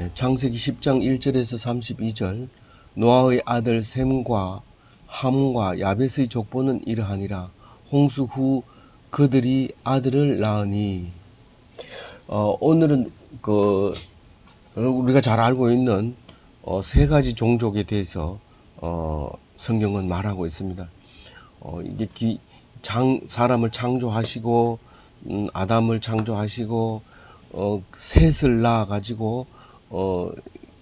예, 창세기 10장 1절에서 32절. 노아의 아들 셈과 함과 야벳의 족보는 이러하니라. 홍수 후 그들이 아들을 낳으니. 어, 오늘은 그 우리가 잘 알고 있는 어, 세 가지 종족에 대해서 어, 성경은 말하고 있습니다. 어, 이게 기, 장, 사람을 창조하시고 음, 아담을 창조하시고 어, 셋을 낳아 가지고 어,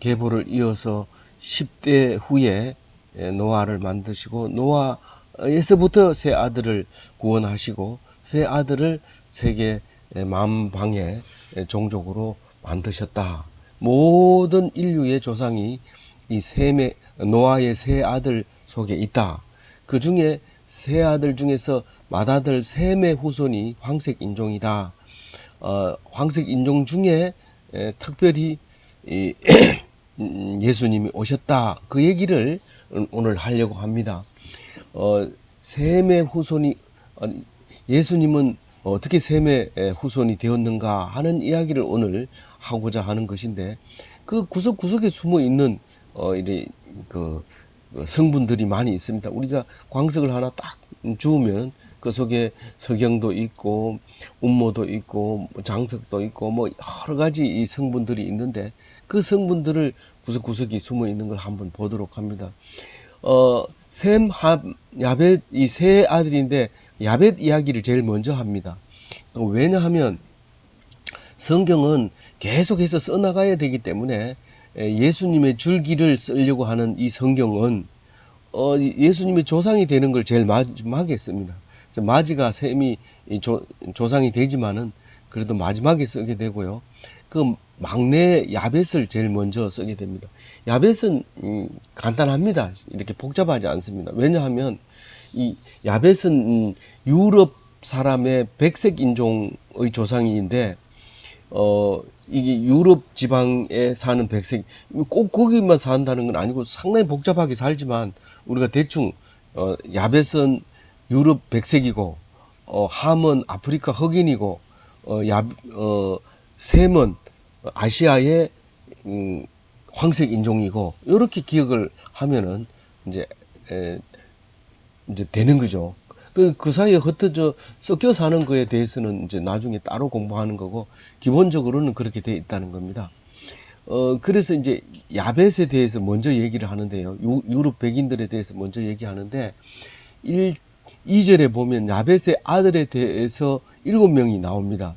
계보를 이어서 10대 후에 예, 노아를 만드시고 노아에서부터 세 아들을 구원하시고 세 아들을 세계 만방의 종족으로 만드셨다. 모든 인류의 조상이 이 셈의 노아의 세 아들 속에 있다. 그 중에 세 아들 중에서 맏아들 셈의 후손이 황색 인종이다. 어, 황색 인종 중에 에, 특별히 이, 음, 예수님이 오셨다. 그 얘기를 오늘 하려고 합니다. 어, 셈의 후손이 어, 예수님은 어떻게 셈의 후손이 되었는가 하는 이야기를 오늘 하고자 하는 것인데 그 구석구석에 숨어 있는 어, 이래 그 성분들이 많이 있습니다. 우리가 광석을 하나 딱 주우면 그 속에 석영도 있고 운모도 있고 뭐 장석도 있고 뭐 여러 가지 이 성분들이 있는데 그 성분들을 구석구석이 숨어 있는 걸 한번 보도록 합니다. 어, 셈, 함, 야벳 이 세 아들인데 야벳 이야기를 제일 먼저 합니다. 왜냐하면 성경은 계속해서 써나가야 되기 때문에 예수님의 줄기를 쓰려고 하는 이 성경은 어, 예수님의 조상이 되는 걸 제일 마지막에 씁니다. 마지가 셈이 조, 조상이 되지만은 그래도 마지막에 쓰게 되고요. 그 막내 야벳을 제일 먼저 쓰게 됩니다. 야벳은 음, 간단합니다. 이렇게 복잡하지 않습니다. 왜냐하면 이 야벳은 음, 유럽 사람의 백색 인종의 조상인데 어 이게 유럽 지방에 사는 백색 꼭 거기만 산다는 건 아니고 상당히 복잡하게 살지만 우리가 대충 어 야벳은 유럽 백색이고 어 함은 아프리카 흑인이고 어 야 어 셈은 아시아의 음, 황색 인종이고 이렇게 기억을 하면은 이제 에, 이제 되는 거죠. 그, 그 사이에 흩어져 섞여 사는 거에 대해서는 이제 나중에 따로 공부하는 거고 기본적으로는 그렇게 돼 있다는 겁니다. 어, 그래서 이제 야벳에 대해서 먼저 얘기를 하는데요. 유, 유럽 백인들에 대해서 먼저 얘기하는데 1, 2절에 보면 야벳의 아들에 대해서 일곱 명이 나옵니다.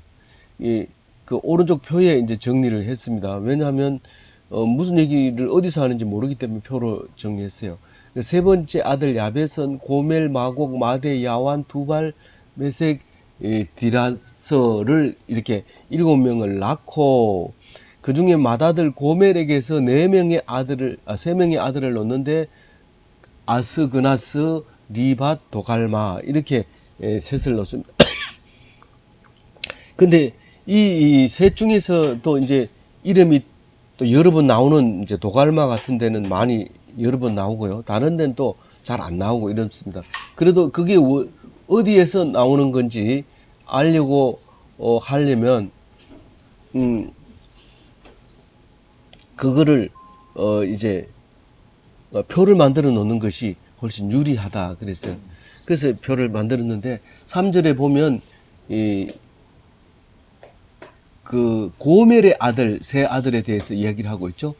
이, 그 오른쪽 표에 이제 정리를 했습니다. 왜냐하면 어, 무슨 얘기를 어디서 하는지 모르기 때문에 표로 정리했어요. 세 번째 아들 야벳은 고멜, 마곡, 마대, 야완, 두발, 메색, 디라서를 이렇게 일곱 명을 낳고 그 중에 맏아들 고멜에게서 네 명의 아들을 아, 세 명의 아들을 낳는데 아스그나스, 리밧, 도갈마 이렇게 셋을 넣습니다. 근데 이 셋 중에서 또 이제 이름이 또 여러 번 나오는 이제 도갈마 같은 데는 많이 여러 번 나오고요. 다른 데는 또 잘 안 나오고 이렇습니다. 그래도 그게 어디에서 나오는 건지 알려고 어, 하려면 음 그거를 어 이제 어, 표를 만들어 놓는 것이 훨씬 유리하다 그랬어요. 그래서 표를 만들었는데 3절에 보면 이 그 고멜의 아들 세 아들에 대해서 이야기를 하고 있죠.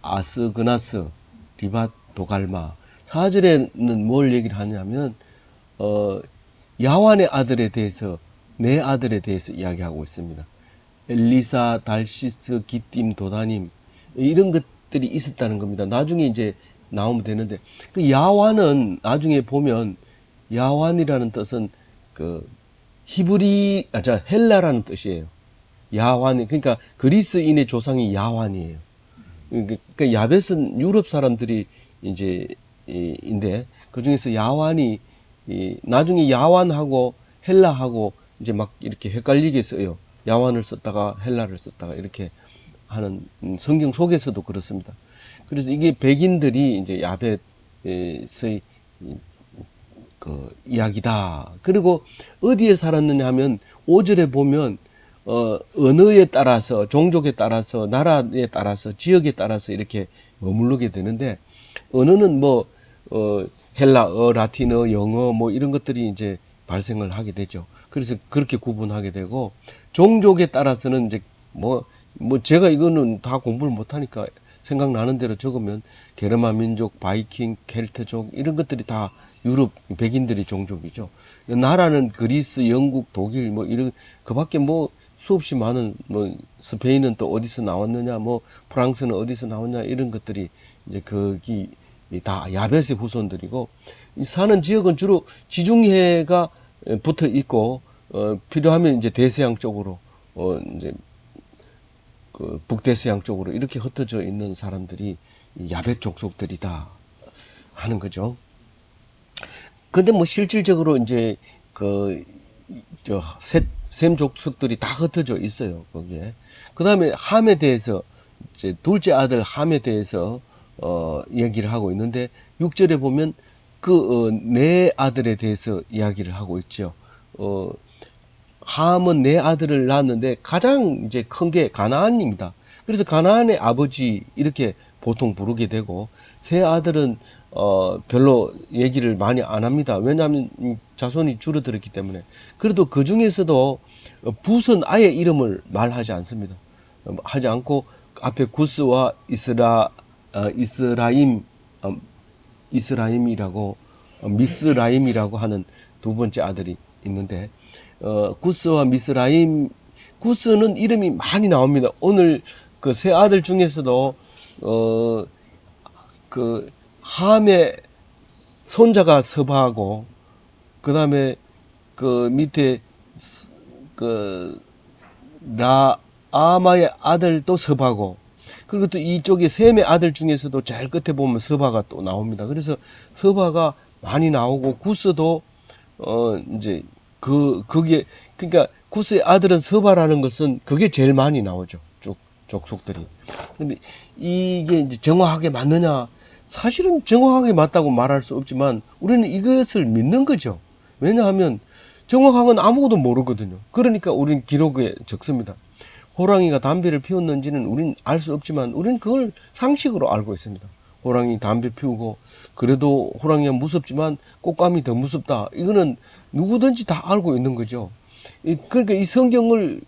아스그나스, 리밧, 도갈마. 4절에는 뭘 얘기를 하냐면 어 야완의 아들에 대해서 내 아들에 대해서 이야기하고 있습니다. 엘리사, 달시스, 기띔, 도다님 이런 것들이 있었다는 겁니다. 나중에 이제 나오면 되는데 그 야완은 나중에 보면 야완이라는 뜻은 그 히브리 아자 헬라라는 뜻이에요. 야완이 그러니까 그리스인의 조상이 야완이에요. 그러니까 야벳은 유럽 사람들이 이제 인데 그 중에서 야완이 이 나중에 야완하고 헬라하고 이제 막 이렇게 헷갈리게 써요. 야완을 썼다가 헬라를 썼다가 이렇게 하는 음, 성경 속에서도 그렇습니다. 그래서 이게 백인들이 이제 야벳의 그 이야기다. 그리고 어디에 살았느냐 하면 5절에 보면 어, 언어에 따라서, 종족에 따라서, 나라에 따라서, 지역에 따라서 이렇게 머무르게 되는데, 언어는 뭐, 어, 헬라어, 라틴어, 영어, 뭐 이런 것들이 이제 발생을 하게 되죠. 그래서 그렇게 구분하게 되고, 종족에 따라서는 이제 뭐, 뭐 제가 이거는 다 공부를 못하니까 생각나는 대로 적으면 게르마 민족, 바이킹, 켈트족 이런 것들이 다 유럽 백인들의 종족이죠. 나라는 그리스, 영국, 독일 뭐 이런 그밖에 뭐 수없이 많은 뭐 스페인은 또 어디서 나왔느냐, 뭐 프랑스는 어디서 나왔냐 이런 것들이 이제 거기 다 야벳의 후손들이고 이 사는 지역은 주로 지중해가 붙어 있고 어, 필요하면 이제 대서양 쪽으로 어, 이제 그 북대서양 쪽으로 이렇게 흩어져 있는 사람들이 이 야벳 족속들이다 하는 거죠. 근데 뭐 실질적으로 이제 그 저셈 족속들이 다 흩어져 있어요 거기에. 그 다음에 함에 대해서 이제 둘째 아들 함에 대해서 어 얘기를 하고 있는데 6절에 보면 그네 아들에 대해서 이야기를 하고 있죠. 어 함은 네 아들을 낳았는데 가장 이제 큰 게 가나안입니다. 그래서 가나안의 아버지 이렇게 보통 부르게 되고 세 아들은 어 별로 얘기를 많이 안 합니다. 왜냐하면 자손이 줄어들었기 때문에. 그래도 그 중에서도 붓은 아예 이름을 말하지 않습니다. 어, 하지 않고 앞에 구스와 이스라 어, 이스라임 어, 이스라임이라고 어, 미스라임이라고 하는 두 번째 아들이 있는데 어, 구스와 미스라임 구스는 이름이 많이 나옵니다. 오늘 그 세 아들 중에서도 어, 그 함의 손자가 서바하고 그 다음에 그 밑에 그 라아마의 아들도 서바고 그리고 또 이쪽에 셈의 아들 중에서도 제일 끝에 보면 서바가 또 나옵니다. 그래서 서바가 많이 나오고 구스도 어 이제 그 그게 그러니까 구스의 아들은 서바라는 것은 그게 제일 많이 나오죠. 쭉 족속들이. 근데 이게 이제 정확하게 맞느냐? 사실은 정확하게 맞다고 말할 수 없지만 우리는 이것을 믿는 거죠. 왜냐하면 정확한 건 아무것도 모르거든요. 그러니까 우리는 기록에 적습니다. 호랑이가 담배를 피웠는지는 우리는 알수 없지만 우리는 그걸 상식으로 알고 있습니다. 호랑이 담배 피우고 그래도 호랑이가 무섭지만 꽃감이 더 무섭다. 이거는 누구든지 다 알고 있는 거죠. 이- 그러니까 이 성경을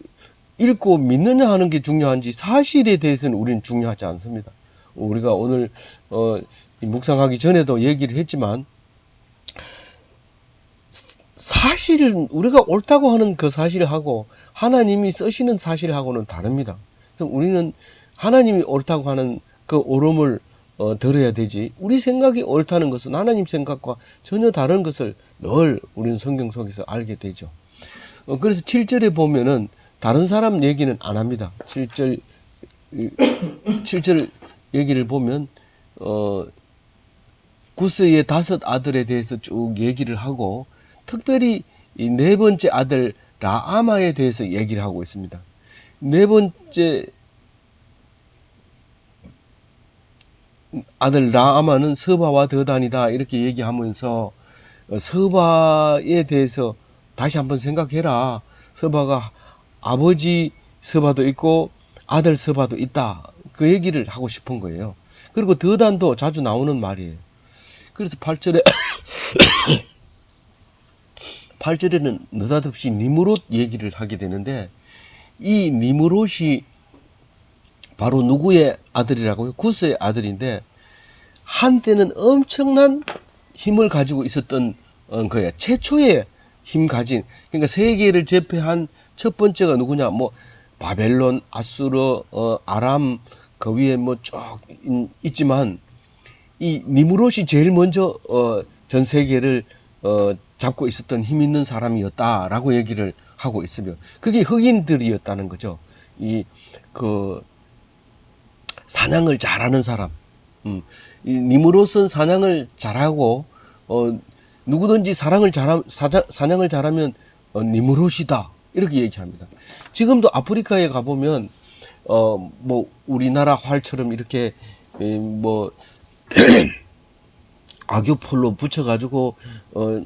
읽고 믿느냐 하는 게 중요한지 사실에 대해서는 우리는 중요하지 않습니다. 우리가 오늘 어, 이 묵상하기 전에도 얘기를 했지만 사실은 우리가 옳다고 하는 그 사실하고 하나님이 쓰시는 사실하고는 다릅니다. 그래서 우리는 하나님이 옳다고 하는 그 옳음을 어, 들어야 되지. 우리 생각이 옳다는 것은 하나님 생각과 전혀 다른 것을 늘 우리는 성경 속에서 알게 되죠. 어, 그래서 7절에 보면은 다른 사람 얘기는 안 합니다. 7절, 7절 얘기를 보면, 어, 구스의 다섯 아들에 대해서 쭉 얘기를 하고, 특별히 이네 번째 아들 라아마에 대해서 얘기를 하고 있습니다. 네 번째 아들 라아마는 서바와 더단이다 이렇게 얘기하면서 어, 서바에 대해서 다시 한번 생각해라. 서바가 아버지 서바도 있고 아들 서바도 있다. 그 얘기를 하고 싶은 거예요. 그리고 더단도 자주 나오는 말이에요. 그래서 8절에 8절에는 느닷없이 니무롯 얘기를 하게 되는데 이 니무롯이 바로 누구의 아들이라고요? 구스의 아들인데 한때는 엄청난 힘을 가지고 있었던 어, 거예요. 최초의 힘 가진 그러니까 세계를 제패한 첫 번째가 누구냐? 뭐 바벨론, 아수르, 어, 아람 그 위에 뭐 쭉 있지만 이 니무롯이 제일 먼저 어, 전 세계를 어, 잡고 있었던 힘 있는 사람이었다라고 얘기를 하고 있으며 그게 흑인들이었다는 거죠. 이 그 사냥을 잘하는 사람. 음, 이 니무롯은 사냥을 잘하고 어, 누구든지 사랑을 잘하, 사자, 사냥을 잘하면 어, 니무롯이다 이렇게 얘기합니다. 지금도 아프리카에 가보면 어, 뭐 우리나라 활처럼 이렇게 이, 뭐 악교폴로 붙여가지고 어,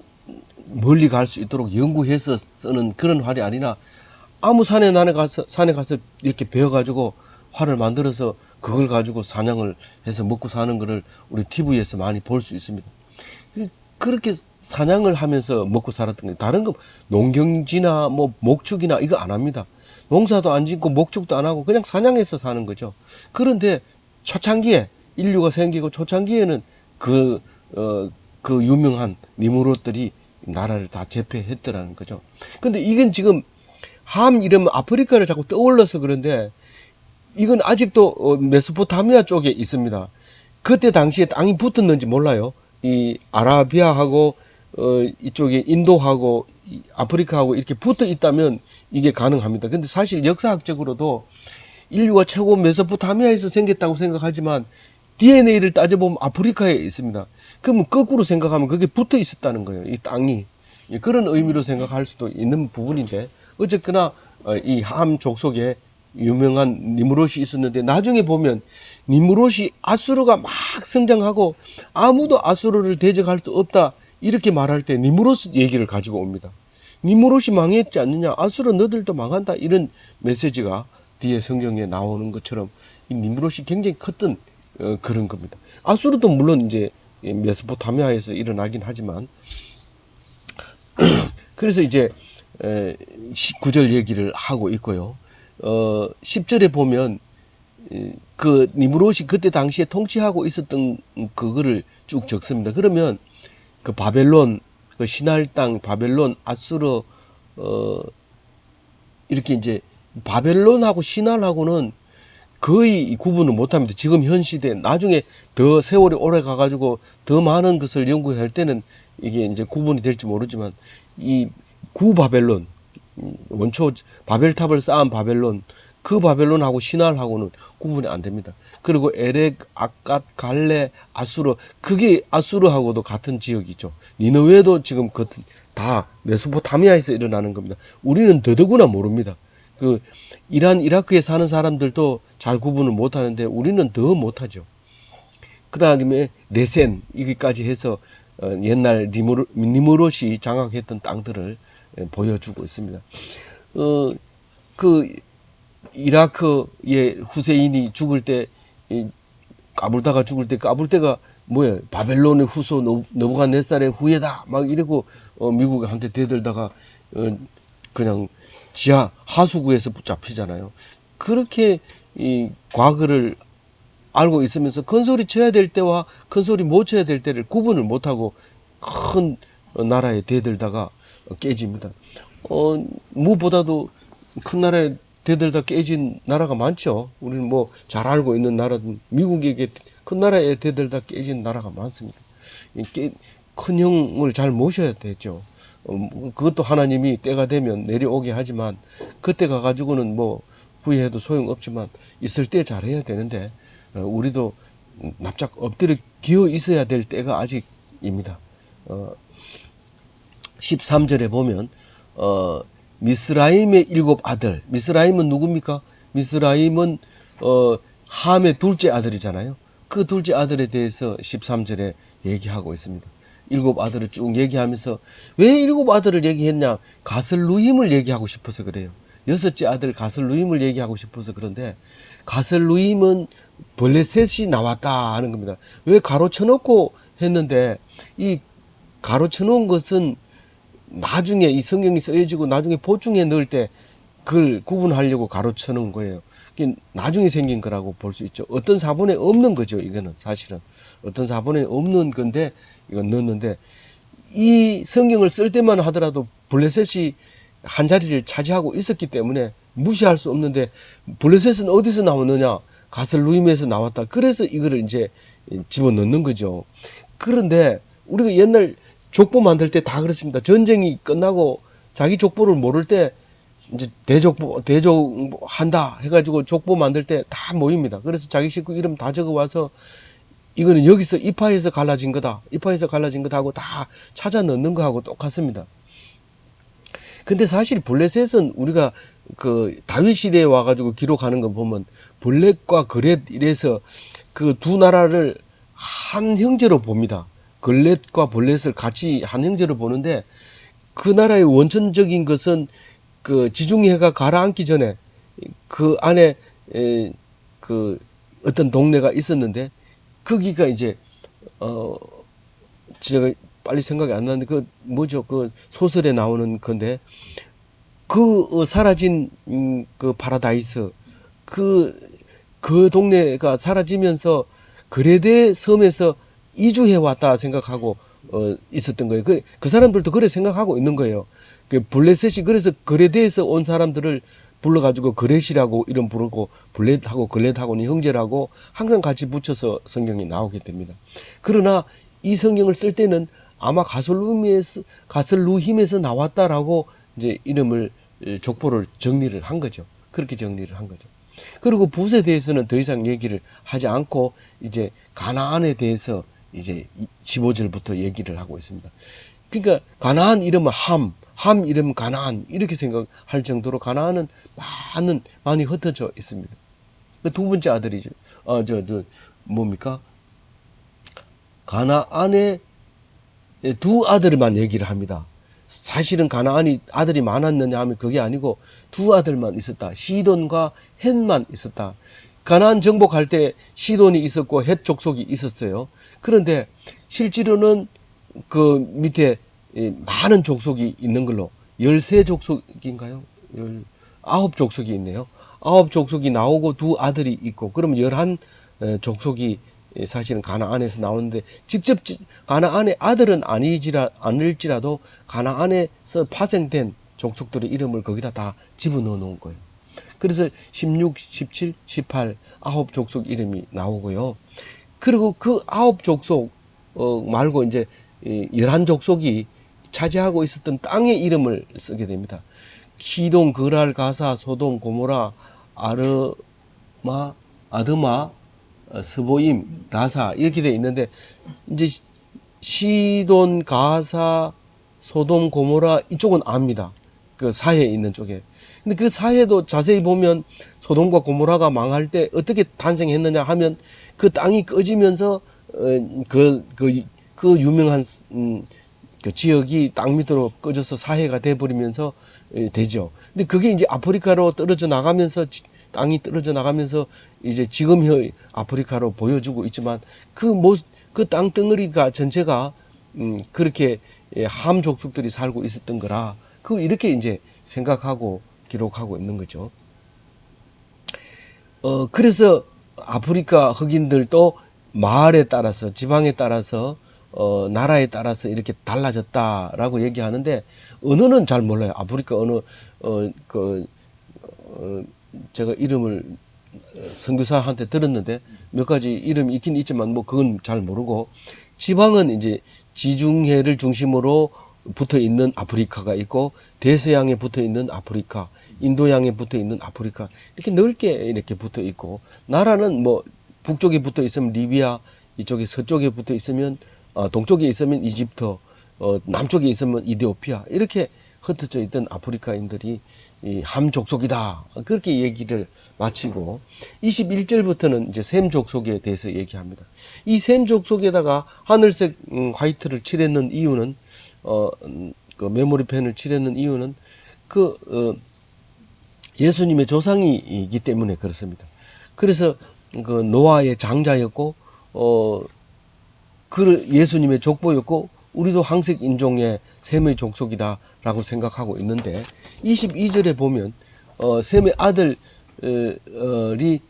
멀리 갈 수 있도록 연구해서 쓰는 그런 활이 아니라 아무 산에 나에 가서 산에 가서 이렇게 베어 가지고 활을 만들어서 그걸 가지고 사냥을 해서 먹고 사는 거를 우리 TV에서 많이 볼 수 있습니다. 그렇게 사냥을 하면서 먹고 살았던 거예요. 다른 거 농경지나 뭐 목축이나 이거 안 합니다. 농사도 안 짓고 목축도 안 하고 그냥 사냥해서 사는 거죠. 그런데 초창기에 인류가 생기고 초창기에는 그, 어, 그 유명한 니무롯들이 나라를 다 제패했더라는 거죠. 근데 이건 지금 함 이러면 아프리카를 자꾸 떠올라서 그런데 이건 아직도 어, 메소포타미아 쪽에 있습니다. 그때 당시에 땅이 붙었는지 몰라요. 이 아라비아하고 어, 이쪽에 인도하고 이 아프리카하고 이렇게 붙어 있다면 이게 가능합니다. 근데 사실 역사학적으로도 인류가 최고 메소포타미아에서 생겼다고 생각하지만 DNA를 따져보면 아프리카에 있습니다. 그러면 거꾸로 생각하면 그게 붙어 있었다는 거예요. 이 땅이. 예, 그런 의미로 생각할 수도 있는 부분인데 어쨌거나 어, 이함 족속에 유명한 니무롯이 있었는데 나중에 보면 니무롯이 아수르가 막 성장하고 아무도 아수르를 대적할 수 없다 이렇게 말할 때 니무롯 얘기를 가지고 옵니다. 니무롯이 망했지 않느냐 아수르 너들도 망한다 이런 메시지가 뒤에 성경에 나오는 것처럼 이 니무롯이 굉장히 컸던 어, 그런 겁니다. 아수르도 물론 이제 메소포타미아에서 일어나긴 하지만 그래서 이제 19절 얘기를 하고 있고요. 어, 10절에 보면 그 니무롯이 그때 당시에 통치하고 있었던 그거를 쭉 적습니다. 그러면 그 바벨론, 그 신할 땅 바벨론, 아수르 어 이렇게 이제 바벨론하고 신할하고는 거의 구분을 못합니다. 지금 현 시대 나중에 더 세월이 오래 가가지고 더 많은 것을 연구할 때는 이게 이제 구분이 될지 모르지만 이 구바벨론 원초 바벨탑을 쌓은 바벨론 그 바벨론하고 신할하고는 구분이 안 됩니다. 그리고 에렉, 아갓, 갈레, 아수르 그게 아수르하고도 같은 지역이죠. 니느웨도 지금 같은 다 메소포타미아에서 일어나는 겁니다. 우리는 더더구나 모릅니다. 그 이란, 이라크에 사는 사람들도 잘 구분을 못 하는데 우리는 더 못하죠. 그 다음에 레센 여기까지 해서 어, 옛날 니무로, 니무롯이 장악했던 땅들을 예, 보여주고 있습니다. 어, 그 이라크의 후세인이 죽을 때 이, 까불다가 죽을 때 까불 때가 뭐야 바벨론의 후손 너부갓네살의 후예다 막 이러고 어, 미국한테 대들다가 어, 그냥 지하 하수구에서 붙잡히잖아요. 그렇게 이 과거를 알고 있으면서 큰 소리 쳐야 될 때와 큰 소리 못 쳐야 될 때를 구분을 못하고 큰 나라에 대들다가 깨집니다. 어, 무엇보다도 큰 나라에 대들다 깨진 나라가 많죠. 우리는 뭐 잘 알고 있는 나라든 미국에게 큰 나라에 대들다 깨진 나라가 많습니다. 깨, 큰 형을 잘 모셔야 되죠. 어, 그것도 하나님이 때가 되면 내려오게 하지만 그때 가가지고는 뭐 후회해도 소용없지만 있을 때 잘해야 되는데 어, 우리도 납작 엎드려 기어 있어야 될 때가 아직입니다. 어, 13절에 보면 어, 미스라임의 일곱 아들. 미스라임은 누굽니까? 미스라임은 어, 함의 둘째 아들이잖아요. 그 둘째 아들에 대해서 13절에 얘기하고 있습니다. 일곱 아들을 쭉 얘기하면서 왜 일곱 아들을 얘기했냐? 가슬루임을 얘기하고 싶어서 그래요. 여섯째 아들 가슬루임을 얘기하고 싶어서 그런데 가슬루임은 블레셋이 나왔다 하는 겁니다. 왜 가로쳐놓고 했는데 이 가로쳐놓은 것은 나중에 이 성경이 쓰여지고 나중에 보충해 넣을 때 그걸 구분하려고 가로쳐 놓은 거예요. 나중에 생긴 거라고 볼 수 있죠. 어떤 사본에 없는 거죠. 이거는 사실은 어떤 사본에 없는 건데 이건 넣었는데 이 성경을 쓸 때만 하더라도 블레셋이 한 자리를 차지하고 있었기 때문에 무시할 수 없는데 블레셋은 어디서 나왔느냐? 가슬루임에서 나왔다. 그래서 이거를 이제 집어 넣는 거죠. 그런데 우리가 옛날 족보 만들 때 다 그렇습니다. 전쟁이 끝나고 자기 족보를 모를 때 이제 대족보 대족 한다 해가지고 족보 만들 때 다 모입니다. 그래서 자기 식구 이름 다 적어 와서 이거는 여기서 이파에서 갈라진 거다. 이파에서 갈라진 거다 하고 다 찾아 넣는 거하고 똑같습니다. 근데 사실 블레셋은 우리가 그 다윗 시대에 와가지고 기록하는 거 보면 블렛과 그렛 이래서 그 두 나라를 한 형제로 봅니다. 글렛과 볼렛을 같이 한 형제로 보는데 그 나라의 원천적인 것은 그 지중해가 가라앉기 전에 그 안에 에, 그 어떤 동네가 있었는데 거기가 이제 어 제가 빨리 생각이 안 나는데 그 뭐죠? 그 소설에 나오는 건데 그 어, 사라진 음, 그 파라다이스 그그 동네가 사라지면서 그레데 섬에서 이주해 왔다 생각하고 어 있었던 거예요. 그, 그 사람들도 그래 생각하고 있는 거예요. 그 블레셋이 그래서 그레데에서 온 사람들을 불러가지고 그렛이라고 이름 부르고 블렛하고 글렛하고는 형제라고 항상 같이 붙여서 성경이 나오게 됩니다. 그러나 이 성경을 쓸 때는 아마 가슬루힘에서 가슬루힘에서 나왔다라고 이제 이름을 에, 족보를 정리를 한 거죠. 그렇게 정리를 한 거죠. 그리고 붓에 대해서는 더 이상 얘기를 하지 않고 이제 가나안에 대해서 이제 15절부터 얘기를 하고 있습니다. 그러니까 가나안 이름은 함, 함 이름은 가나안 이렇게 생각할 정도로 가나안은 많은 많이 흩어져 있습니다. 그 두 번째 아들이죠. 어, 저, 저 뭡니까? 가나안의 두 아들만 얘기를 합니다. 사실은 가나안이 아들이 많았느냐 하면 그게 아니고 두 아들만 있었다. 시돈과 헷만 있었다. 가나안 정복할 때 시돈이 있었고 헷 족속이 있었어요. 그런데 실제로는 그 밑에 이 많은 족속이 있는 걸로 13족속인가요? 19족속이 있네요. 9족속이 나오고 두 아들이 있고 그럼 11 족속이 사실은 가나안에서 나오는데 직접 지- 가나안의 아들은 아니지라 않을지라도 가나안에서 파생된 족속들의 이름을 거기다 다 집어넣어 놓은 거예요. 그래서 16, 17, 18 아홉 족속 이름이 나오고요. 그리고 그 아홉 족속 어, 말고 이제 이 열한 족속이 차지하고 있었던 땅의 이름을 쓰게 됩니다. 시동, 그랄, 가사, 소동, 고모라, 아르마, 아드마, 어, 스보임, 라사 이렇게 돼 있는데 이제 시- 시돈, 가사, 소돔, 고모라 이쪽은 압니다. 그 사해에 있는 쪽에. 근데 그 사해도 자세히 보면 소돔과 고모라가 망할 때 어떻게 탄생했느냐 하면 그 땅이 꺼지면서 어, 그, 그, 그 유명한 음, 그 지역이 땅 밑으로 꺼져서 사해가 돼버리면서 예, 되죠. 근데 그게 이제 아프리카로 떨어져 나가면서 지- 땅이 떨어져 나가면서 이제 지금의 아프리카로 보여주고 있지만 그 모, 그 땅덩어리가 전체가 음, 그렇게 예, 함 족속들이 살고 있었던 거라 그 이렇게 이제 생각하고 기록하고 있는 거죠. 어, 그래서 아프리카 흑인들도 마을에 따라서 지방에 따라서 어, 나라에 따라서 이렇게 달라졌다라고 얘기하는데 언어는 잘 몰라요. 아프리카 언어 어, 그 어, 제가 이름을 선교사한테 들었는데 몇 가지 이름이 있긴 있지만 뭐 그건 잘 모르고 지방은 이제 지중해를 중심으로 붙어 있는 아프리카가 있고 대서양에 붙어 있는 아프리카, 인도양에 붙어 있는 아프리카 이렇게 넓게 이렇게 붙어 있고 나라는 뭐 북쪽에 붙어 있으면 리비아, 이쪽에 서쪽에 붙어 있으면 어, 동쪽에 있으면 이집트, 어, 남쪽에 있으면 이디오피아 이렇게 흩어져 있던 아프리카인들이 이 함족속이다 그렇게 얘기를 마치고 21절부터는 이제 샘족속에 대해서 얘기합니다. 이 샘족속에다가 하늘색 음, 화이트를 칠했는 이유는 어, 음, 그 메모리 펜을 칠했는 이유는 그 어, 예수님의 조상이기 때문에 그렇습니다. 그래서 그 노아의 장자였고 어, 그 예수님의 족보였고 우리도 항색 인종의 셈의 족속이다 라고 생각하고 있는데 22절에 보면 어, 셈의 아들이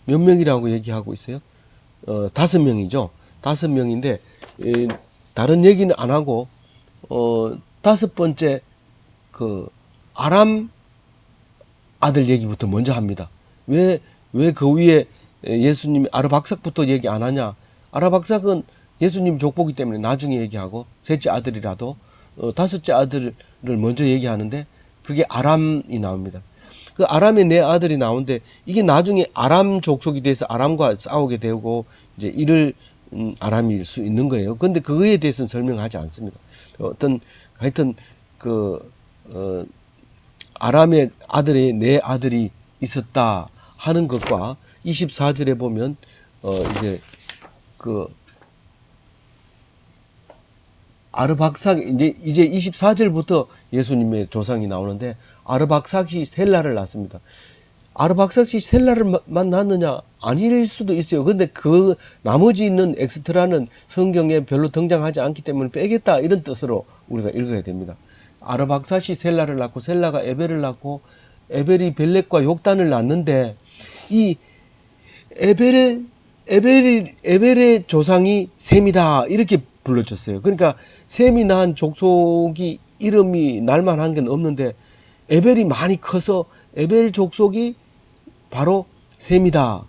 몇 명이라고 얘기하고 있어요? 어, 다섯 명이죠. 다섯 명인데 에, 다른 얘기는 안 하고 어, 다섯 번째 그 아람 아들 얘기부터 먼저 합니다. 왜 왜 그 위에 예수님 아르박삭부터 얘기 안 하냐? 아르박삭은 예수님 족보기 때문에 나중에 얘기하고 셋째 아들이라도 어, 다섯째 아들을 먼저 얘기하는데 그게 아람이 나옵니다. 그 아람의 내 아들이 나오는데 이게 나중에 아람 족속이 돼서 아람과 싸우게 되고 이제 이를 음, 아람일 수 있는 거예요. 근데 그거에 대해서는 설명하지 않습니다. 어떤 하여튼 그 어, 아람의 아들이 내 아들이 있었다 하는 것과 24절에 보면 어 이제 그 아르박삭 이제 이제 24절부터 예수님의 조상이 나오는데 아르박삭이 셀라를 낳습니다. 아르박삭이 셀라를만 낳느냐 아닐 수도 있어요. 근데 그 나머지 있는 엑스트라는 성경에 별로 등장하지 않기 때문에 빼겠다 이런 뜻으로 우리가 읽어야 됩니다. 아르박삭이 셀라를 낳고 셀라가 에벨을 낳고 에벨이 벨렉과 욕단을 낳는데 이 에벨의 에벨이 에벨의 조상이 셈이다 이렇게 불러줬어요. 그러니까 셈이 낳은 족속이 이름이 날만한 게 없는데 에벨이 많이 커서 에벨 족속이 바로 셈이다.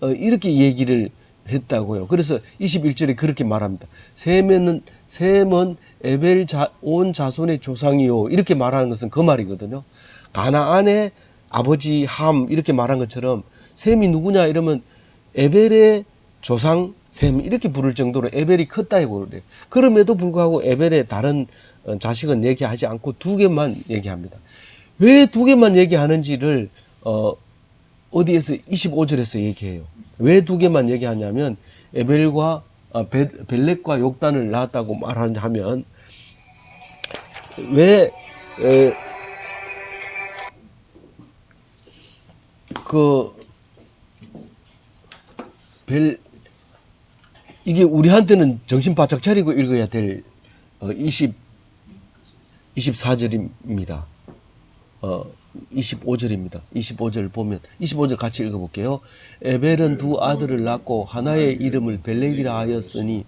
어, 이렇게 얘기를 했다고요. 그래서 21절에 그렇게 말합니다. 셈은 셈은 에벨 자, 온 자손의 조상이요. 이렇게 말하는 것은 그 말이거든요. 가나안의 아버지 함 이렇게 말한 것처럼 셈이 누구냐 이러면 에벨의 조상 셈 이렇게 부를 정도로 에벨이 컸다고 그래요. 그럼에도 불구하고 에벨의 다른 어, 자식은 얘기하지 않고 두 개만 얘기합니다. 왜 두 개만 얘기하는지를 어, 어디에서 25절에서 얘기해요. 왜 두 개만 얘기하냐면 에벨과 아, 베, 벨렉과 욕단을 낳았다고 말하면 왜 에, 그 벨, 이게 우리한테는 정신 바짝 차리고 읽어야 될 어, 20, 24절입니다. 어, 25절입니다. 25절 보면 25절 같이 읽어볼게요. 에벨은 두 아들을 낳고 하나의 이름을 벨렉이라 하였으니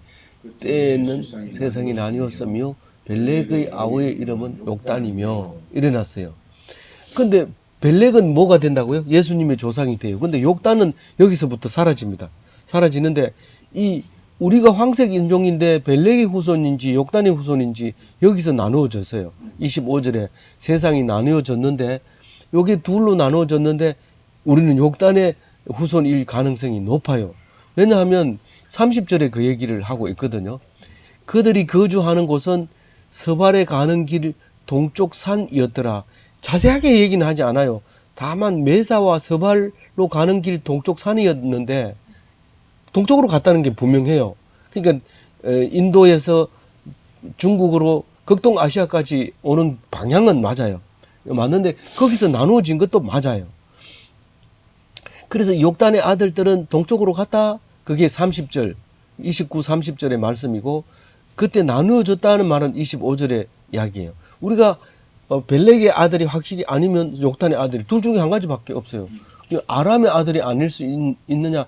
때에는 세상이 나뉘었으며 벨렉의 아우의 이름은 욕단이며 이래놨어요. 근데 벨렉은 뭐가 된다고요? 예수님의 조상이 돼요. 근데 욕단은 여기서부터 사라집니다. 사라지는데 이 우리가 황색 인종인데 벨렉의 후손인지 욕단의 후손인지 여기서 나누어졌어요. 25절에 세상이 나누어졌는데 여기 둘로 나누어졌는데 우리는 욕단의 후손일 가능성이 높아요. 왜냐하면 30절에 그 얘기를 하고 있거든요. 그들이 거주하는 곳은 서발에 가는 길 동쪽 산이었더라. 자세하게 얘기는 하지 않아요. 다만 메사와 서발로 가는 길 동쪽 산이었는데 동쪽으로 갔다는 게 분명해요. 그러니까 에, 인도에서 중국으로 극동 아시아까지 오는 방향은 맞아요. 맞는데 거기서 나누어진 것도 맞아요. 그래서 욕단의 아들들은 동쪽으로 갔다. 그게 30절, 29, 30절의 말씀이고 그때 나누어졌다는 말은 25절의 이야기예요. 우리가 어, 벨렉의 아들이 확실히 아니면 욕단의 아들이 둘 중에 한 가지밖에 없어요. 아람의 아들이 아닐 수 있, 느냐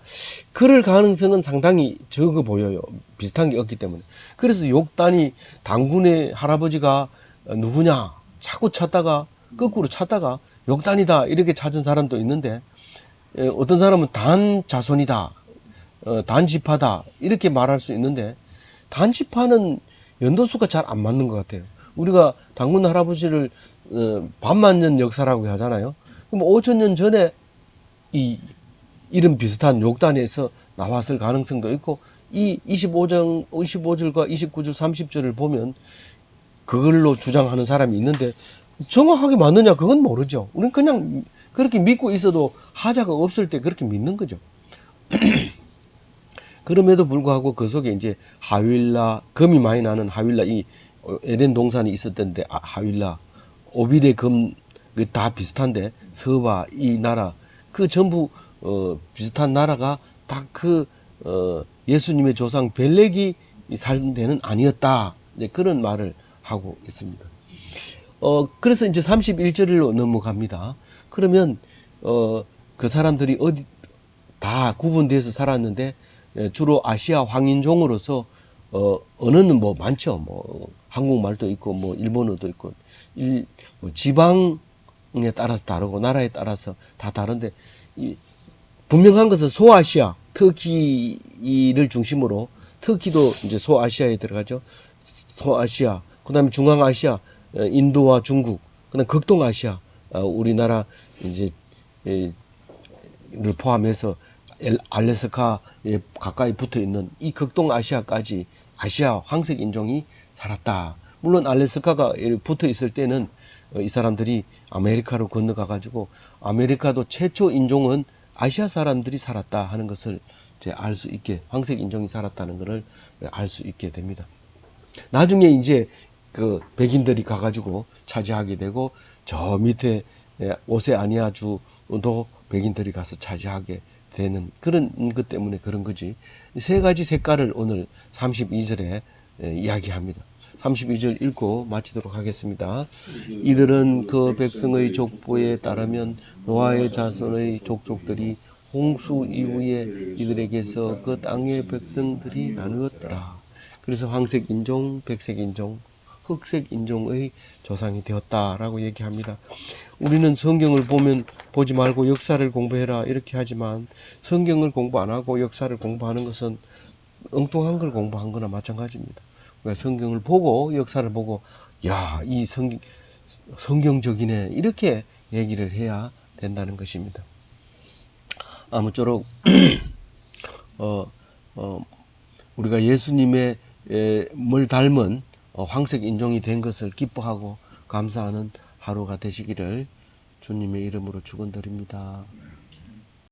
그럴 가능성은 상당히 적어 보여요. 비슷한 게 없기 때문에. 그래서 욕단이 당군의 할아버지가 누구냐 자꾸 찾다가 거꾸로 찾다가 욕단이다 이렇게 찾은 사람도 있는데 에, 어떤 사람은 단 자손이다 어, 단지파다 이렇게 말할 수 있는데 단지파는 연도수가 잘 안 맞는 것 같아요. 우리가 당군 할아버지를 어, 반만 년 역사라고 하잖아요. 그럼 5천 년 전에 이 이름 비슷한 욕단에서 나왔을 가능성도 있고 이 25장 25절과 29절 30절을 보면 그걸로 주장하는 사람이 있는데 정확하게 맞느냐 그건 모르죠. 우리는 그냥 그렇게 믿고 있어도 하자가 없을 때 그렇게 믿는 거죠. 그럼에도 불구하고 그 속에 이제 하윌라 금이 많이 나는 하윌라 이 에덴 동산이 있었던데 아, 하윌라 오비데 금다 비슷한데 서바 이 나라 그 전부 어, 비슷한 나라가 딱그 어, 예수님의 조상 벨렉이 살 데는 아니었다. 이제 그런 말을 하고 있습니다. 어, 그래서 이제 31절로 넘어갑니다. 그러면 어, 그 사람들이 어디 다 구분돼서 살았는데 예, 주로 아시아 황인종으로서 어, 언어는 뭐 많죠. 뭐 한국말도 있고 뭐 일본어도 있고 일, 뭐 지방 에 따라서 다르고 나라에 따라서 다 다른데 이, 분명한 것은 소아시아 터키를 중심으로 터키도 이제 소아시아에 들어가죠. 소아시아 그다음에 중앙아시아 어, 인도와 중국 그다음 극동아시아 어, 우리나라 이제 를 포함해서 알래스카에 가까이 붙어 있는 이 극동아시아까지 아시아 황색 인종이 살았다. 물론 알래스카가 붙어 있을 때는 어, 이 사람들이 아메리카로 건너가 가지고 아메리카도 최초 인종은 아시아 사람들이 살았다 하는 것을 이제 알 수 있게 황색 인종이 살았다는 것을 알 수 있게 됩니다. 나중에 이제 그 백인들이 가가지고 차지하게 되고 저 밑에 예, 오세아니아주도 백인들이 가서 차지하게 되는 그런 것 때문에 그런 거지. 세 가지 색깔을 오늘 32절에 예, 이야기합니다. 32절 읽고 마치도록 하겠습니다. 이들은 그 백성의 족보에 따르면 노아의 자손의 족족들이 홍수 이후에 이들에게서 그 땅의 백성들이 나누었더라. 그래서 황색 인종, 백색 인종, 흑색 인종의 조상이 되었다라고 얘기합니다. 우리는 성경을 보면 보지 말고 역사를 공부해라 이렇게 하지만 성경을 공부 안 하고 역사를 공부하는 것은 엉뚱한 걸 공부한 거나 마찬가지입니다. 그러니까 성경을 보고 역사를 보고 야, 이 성, 성경적이네 이렇게 얘기를 해야 된다는 것입니다. 아무쪼록 어, 어, 우리가 예수님의 에, 뭘 닮은 어, 황색 인종이 된 것을 기뻐하고 감사하는 하루가 되시기를 주님의 이름으로 축원드립니다.